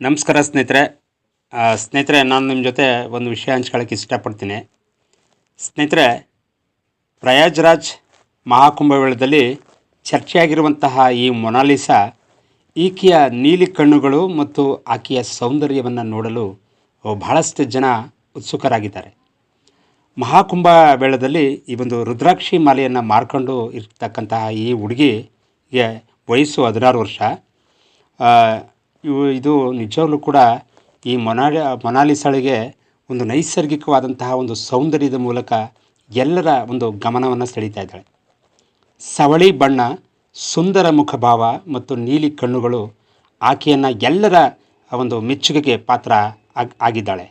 ನಮಸ್ಕಾರ ಸ್ನೇಹಿತರೆ. ಸ್ನೇಹಿತರೆ, ನಾನು ನಿಮ್ಮ ಜೊತೆ ಒಂದು ವಿಷಯ ಹಂಚ್ಕೊಳ್ಳೋಕ್ಕೆ ಇಷ್ಟಪಡ್ತೀನಿ. ಸ್ನೇಹಿತರೆ ಪ್ರಯಾಗ್ರಾಜ್ ಮಹಾಕುಂಭಮೇಳದಲ್ಲಿ ಚರ್ಚೆಯಾಗಿರುವಂತಹ ಈ ಮೊನಾಲಿಸಾ ಈಕೆಯ ನೀಲಿ ಕಣ್ಣುಗಳು ಮತ್ತು ಆಕೆಯ ಸೌಂದರ್ಯವನ್ನು ನೋಡಲು ಬಹಳಷ್ಟು ಜನ ಉತ್ಸುಕರಾಗಿದ್ದಾರೆ. ಮಹಾಕುಂಭ ಮೇಳದಲ್ಲಿ ಈ ಒಂದು ರುದ್ರಾಕ್ಷಿ ಮಾಲೆಯನ್ನು ಮಾರ್ಕೊಂಡು ಇರ್ತಕ್ಕಂತಹ ಈ ಹುಡುಗಿಗೆ ವಯಸ್ಸು ಹದಿನಾರು ವರ್ಷ. ಇವು ಇದು ನಿಜವಾಗ್ಲೂ ಕೂಡ ಈ ಮೊನಾಲಿ ಮೊನಾಲಿಸಳಿಗೆ ಒಂದು ನೈಸರ್ಗಿಕವಾದಂತಹ ಒಂದು ಸೌಂದರ್ಯದ ಮೂಲಕ ಎಲ್ಲರ ಒಂದು ಗಮನವನ್ನು ಸೆಳೀತಾ ಇದ್ದಾಳೆ. ಸವಳಿ ಬಣ್ಣ, ಸುಂದರ ಮುಖಭಾವ ಮತ್ತು ನೀಲಿ ಕಣ್ಣುಗಳು ಆಕೆಯನ್ನು ಎಲ್ಲರ ಒಂದು ಮೆಚ್ಚುಗೆಗೆ ಪಾತ್ರ ಆಗ್, ಆಗಿದ್ದಾಳೆ.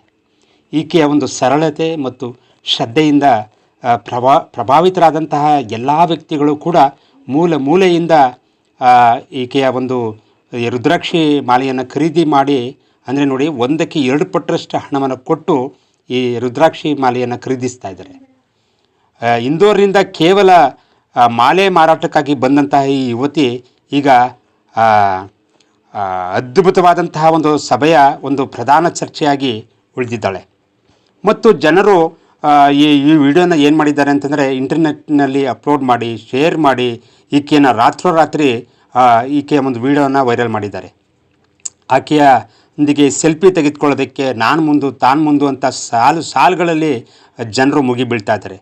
ಈಕೆಯ ಒಂದು ಸರಳತೆ ಮತ್ತು ಶ್ರದ್ಧೆಯಿಂದ ಪ್ರಭಾ, ಪ್ರಭಾವಿತರಾದಂತಹ ಎಲ್ಲ ವ್ಯಕ್ತಿಗಳು ಕೂಡ ಮೂಲ ಮೂಲೆಯಿಂದ ಈಕೆಯ ಒಂದು ರುದ್ರಾಕ್ಷಿ ಮಾಲೆಯನ್ನು ಖರೀದಿ ಮಾಡಿ, ಅಂದರೆ ನೋಡಿ, ಒಂದಕ್ಕೆ ಎರಡು ಪಟ್ಟರಷ್ಟು ಹಣವನ್ನು ಕೊಟ್ಟು ಈ ರುದ್ರಾಕ್ಷಿ ಮಾಲೆಯನ್ನು ಖರೀದಿಸ್ತಾ ಇದ್ದಾರೆ. ಇಂದೋರಿನಿಂದ ಕೇವಲ ಮಾಲೆ ಮಾರಾಟಕ್ಕಾಗಿ ಬಂದಂತಹ ಈ ಯುವತಿ ಈಗ ಅದ್ಭುತವಾದಂತಹ ಒಂದು ಸಭೆಯ ಒಂದು ಪ್ರಧಾನ ಚರ್ಚೆಯಾಗಿ ಉಳಿದಿದ್ದಾಳೆ. ಮತ್ತು ಜನರು ಈ ಈ ವಿಡಿಯೋನ ಏನು ಮಾಡಿದ್ದಾರೆ ಅಂತಂದರೆ, ಇಂಟರ್ನೆಟ್ನಲ್ಲಿ ಅಪ್ಲೋಡ್ ಮಾಡಿ, ಶೇರ್ ಮಾಡಿ, ಈಕೆಯನ್ನು ರಾತ್ರೋರಾತ್ರಿ ಈಕೆಯ ಒಂದು ವಿಡಿಯೋನ ವೈರಲ್ ಮಾಡಿದ್ದಾರೆ. ಆಕೆಯ ಒಂದಿಗೆ ಸೆಲ್ಫಿ ತೆಗೆದುಕೊಳ್ಳೋದಕ್ಕೆ ನಾನು ಮುಂದು, ತಾನು ಮುಂದು ಅಂತ ಸಾಲು ಸಾಲುಗಳಲ್ಲಿ ಜನರು ಮುಗಿಬೀಳ್ತಾ ಇದ್ದಾರೆ.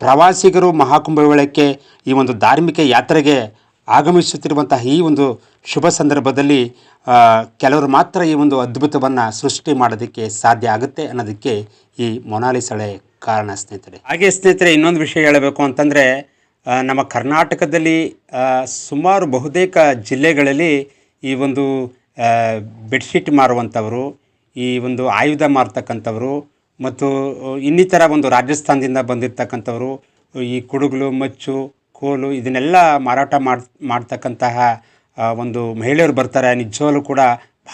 ಪ್ರವಾಸಿಗರು ಮಹಾಕುಂಭಮೇಳಕ್ಕೆ ಈ ಒಂದು ಧಾರ್ಮಿಕ ಯಾತ್ರೆಗೆ ಆಗಮಿಸುತ್ತಿರುವಂತಹ ಈ ಒಂದು ಶುಭ ಸಂದರ್ಭದಲ್ಲಿ ಕೆಲವರು ಮಾತ್ರ ಈ ಒಂದು ಅದ್ಭುತವನ್ನು ಸೃಷ್ಟಿ ಮಾಡೋದಕ್ಕೆ ಸಾಧ್ಯ ಆಗುತ್ತೆ ಅನ್ನೋದಕ್ಕೆ ಈ ಮೊನಾಲಿಸಳೆ ಕಾರಣ ಸ್ನೇಹಿತರೆ. ಹಾಗೆ ಸ್ನೇಹಿತರೆ, ಇನ್ನೊಂದು ವಿಷಯ ಹೇಳಬೇಕು ಅಂತಂದರೆ ನಮ್ಮ ಕರ್ನಾಟಕದಲ್ಲಿ ಸುಮಾರು ಬಹುತೇಕ ಜಿಲ್ಲೆಗಳಲ್ಲಿ ಈ ಒಂದು ಬೆಡ್ಶೀಟ್ ಮಾರುವಂಥವರು, ಈ ಒಂದು ಆಯುಧ ಮಾರ್ತಕ್ಕಂಥವರು ಮತ್ತು ಇನ್ನಿತರ ಒಂದು ರಾಜಸ್ಥಾನದಿಂದ ಬಂದಿರತಕ್ಕಂಥವರು, ಈ ಕುಡುಗಲು, ಮಚ್ಚು, ಕೋಲು ಇದನ್ನೆಲ್ಲ ಮಾರಾಟ ಮಾಡ್, ಮಾಡ್ತಕ್ಕಂತಹ ಒಂದು ಮಹಿಳೆಯರು ಬರ್ತಾರೆ. ನಿಜವಾಗಲೂ ಕೂಡ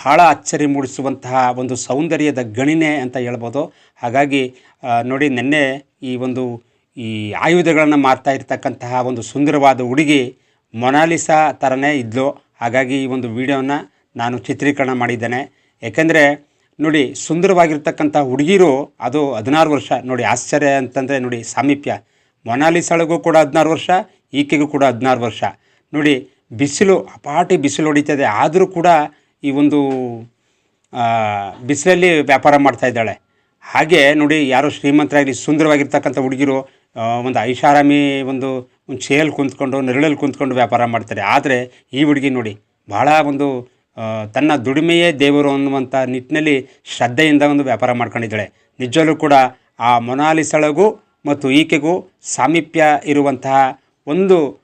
ಬಹಳ ಅಚ್ಚರಿ ಮೂಡಿಸುವಂತಹ ಒಂದು ಸೌಂದರ್ಯದ ಗಣಿನೆ ಅಂತ ಹೇಳ್ಬೋದು. ಹಾಗಾಗಿ ನೋಡಿ, ನಿನ್ನೆ ಈ ಒಂದು ಈ ಆಯುಧಗಳನ್ನು ಮಾರ್ತಾ ಇರ್ತಕ್ಕಂತಹ ಒಂದು ಸುಂದರವಾದ ಹುಡುಗಿ ಮೊನಾಲಿಸಾ ಥರನೇ ಇದ್ಲು. ಹಾಗಾಗಿ ಈ ಒಂದು ವಿಡಿಯೋನ ನಾನು ಚಿತ್ರೀಕರಣ ಮಾಡಿದ್ದೇನೆ. ಯಾಕೆಂದರೆ ನೋಡಿ, ಸುಂದರವಾಗಿರ್ತಕ್ಕಂಥ ಹುಡುಗಿರು ಅದು ಹದಿನಾರು ವರ್ಷ. ನೋಡಿ, ಆಶ್ಚರ್ಯ ಅಂತಂದರೆ, ನೋಡಿ, ಸಾಮೀಪ್ಯ. ಮೊನಾಲಿಸಾಳಿಗೂ ಕೂಡ ಹದಿನಾರು ವರ್ಷ, ಈಕೆಗೂ ಕೂಡ ಹದಿನಾರು ವರ್ಷ. ನೋಡಿ, ಬಿಸಿಲು, ಅಪಾಟಿ ಬಿಸಿಲು ಹೊಡಿತದೆ. ಆದರೂ ಕೂಡ ಈ ಒಂದು ಬಿಸಿಲಲ್ಲಿ ವ್ಯಾಪಾರ ಮಾಡ್ತಾ ಇದ್ದಾಳೆ. ಹಾಗೆ, ನೋಡಿ, ಯಾರು ಶ್ರೀಮಂತರಾಗಲಿ ಸುಂದರವಾಗಿರ್ತಕ್ಕಂಥ ಹುಡುಗಿರು ಒಂದು ಐಷಾರಾಮಿ ಒಂದು ಒಂದು ಚೇಲ್ ಕುಂತ್ಕೊಂಡು, ನೆರಳಲ್ಲಿ ಕುಂತ್ಕೊಂಡು ವ್ಯಾಪಾರ ಮಾಡ್ತಾರೆ. ಆದರೆ ಈ ಹುಡುಗಿ ನೋಡಿ, ಬಹಳ ಒಂದು ತನ್ನ ದುಡಿಮೆಯೇ ದೇವರು ಅನ್ನುವಂಥ ನಿಟ್ಟಿನಲ್ಲಿ ಶ್ರದ್ಧೆಯಿಂದ ಒಂದು ವ್ಯಾಪಾರ ಮಾಡ್ಕೊಂಡಿದ್ದಾಳೆ. ನಿಜವಲ್ಲೂ ಕೂಡ ಆ ಮೊನಾಲಿಸಳಗೂ ಮತ್ತು ಈಕೆಗೂ ಸಾಮೀಪ್ಯ ಇರುವಂತಹ ಒಂದು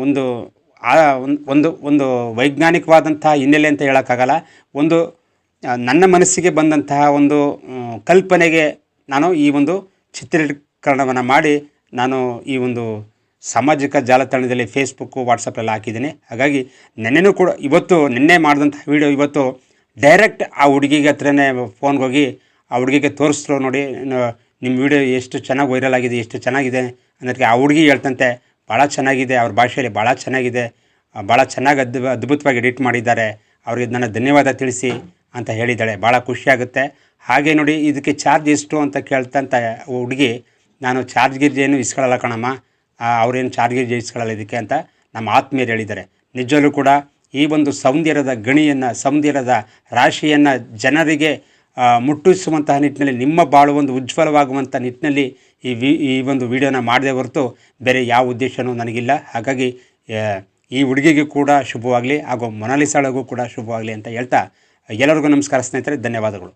ಒಂದು, ಆ, ಒಂದ್- ಒಂದು ವೈಜ್ಞಾನಿಕವಾದಂತಹ ಹಿನ್ನೆಲೆ ಅಂತ ಹೇಳೋಕ್ಕಾಗಲ್ಲ. ಒಂದು ನನ್ನ ಮನಸ್ಸಿಗೆ ಬಂದಂತಹ ಒಂದು ಕಲ್ಪನೆಗೆ ನಾನು ಈ ಒಂದು ಚಿತ್ರೀಕರಣವನ್ನು ಮಾಡಿ ನಾನು ಈ ಒಂದು ಸಾಮಾಜಿಕ ಜಾಲತಾಣದಲ್ಲಿ ಫೇಸ್ಬುಕ್ಕು ವಾಟ್ಸಪ್ಪಲ್ಲಿ ಹಾಕಿದ್ದೀನಿ. ಹಾಗಾಗಿ ನೆನ್ನೆನೂ ಕೂಡ ಇವತ್ತು ನಿನ್ನೆ ಮಾಡಿದಂಥ ವಿಡಿಯೋ ಇವತ್ತು ಡೈರೆಕ್ಟ್ ಆ ಹುಡುಗಿಗೆ ಹತ್ರನೇ ಫೋನ್ಗೆ ಹೋಗಿ ಆ ಹುಡುಗಿಗೆ ತೋರಿಸ್ರು ನೋಡಿ ನಿಮ್ಮ ವಿಡಿಯೋ ಎಷ್ಟು ಚೆನ್ನಾಗಿ ವೈರಲ್ ಆಗಿದೆ, ಎಷ್ಟು ಚೆನ್ನಾಗಿದೆ ಅನ್ನೋದಕ್ಕೆ ಆ ಹುಡುಗಿ ಹೇಳ್ತಂತೆ ಭಾಳ ಚೆನ್ನಾಗಿದೆ, ಅವ್ರ ಭಾಷೆಯಲ್ಲಿ ಭಾಳ ಚೆನ್ನಾಗಿದೆ ಭಾಳ ಚೆನ್ನಾಗಿ ಅದ್ಭು, ಅದ್ಭುತವಾಗಿ ಎಡಿಟ್ ಮಾಡಿದ್ದಾರೆ, ಅವ್ರಿಗೆ ನನ್ನ ಧನ್ಯವಾದ ತಿಳಿಸಿ ಅಂತ ಹೇಳಿದ್ದಾಳೆ. ಭಾಳ ಖುಷಿಯಾಗುತ್ತೆ ಹಾಗೆ ನೋಡಿ, ಇದಕ್ಕೆ ಚಾರ್ಜ್ ಎಷ್ಟು? ಅಂತ ಕೇಳ್ತಂತ ಹುಡುಗಿ ನಾನು ಚಾರ್ಜ್ ಗಿರ್ಜೆಯನ್ನು ಇಸ್ಕೊಳ್ಳಲ್ಲ ಕಣಮ್ಮ. ಅವ್ರೇನು ಚಾರ್ಜ್ ಗಿರ್ಜೆ ಇಸ್ಕೊಳ್ಳಲ್ಲ ಇದಕ್ಕೆ ಅಂತ ನಮ್ಮ ಆತ್ಮೀಯರು ಹೇಳಿದ್ದಾರೆ. ನಿಜವಲ್ಲೂ ಕೂಡ ಈ ಒಂದು ಸೌಂದರ್ಯದ ಗಣಿಯನ್ನು, ಸೌಂದರ್ಯದ ರಾಶಿಯನ್ನು ಜನರಿಗೆ ಮುಟ್ಟಿಸುವಂತಹ ನಿಟ್ಟಿನಲ್ಲಿ, ನಿಮ್ಮ ಬಾಳು ಒಂದು ಉಜ್ವಲವಾಗುವಂಥ ನಿಟ್ಟಿನಲ್ಲಿ ಈ ವಿ, ಈ ಒಂದು ವಿಡಿಯೋನ ಮಾಡದೆ ಹೊರತು ಬೇರೆ ಯಾವ ಉದ್ದೇಶವೂ ನನಗಿಲ್ಲ. ಹಾಗಾಗಿ ಈ ಹುಡುಗಿಗೂ ಕೂಡ ಶುಭವಾಗಲಿ, ಹಾಗೂ ಮೊನಾಲಿಸಾಳಿಗೂ ಕೂಡ ಶುಭವಾಗಲಿ ಅಂತ ಹೇಳ್ತಾ ಎಲ್ಲರಿಗೂ ನಮಸ್ಕಾರ ಸ್ನೇಹಿತರೆ, ಧನ್ಯವಾದಗಳು.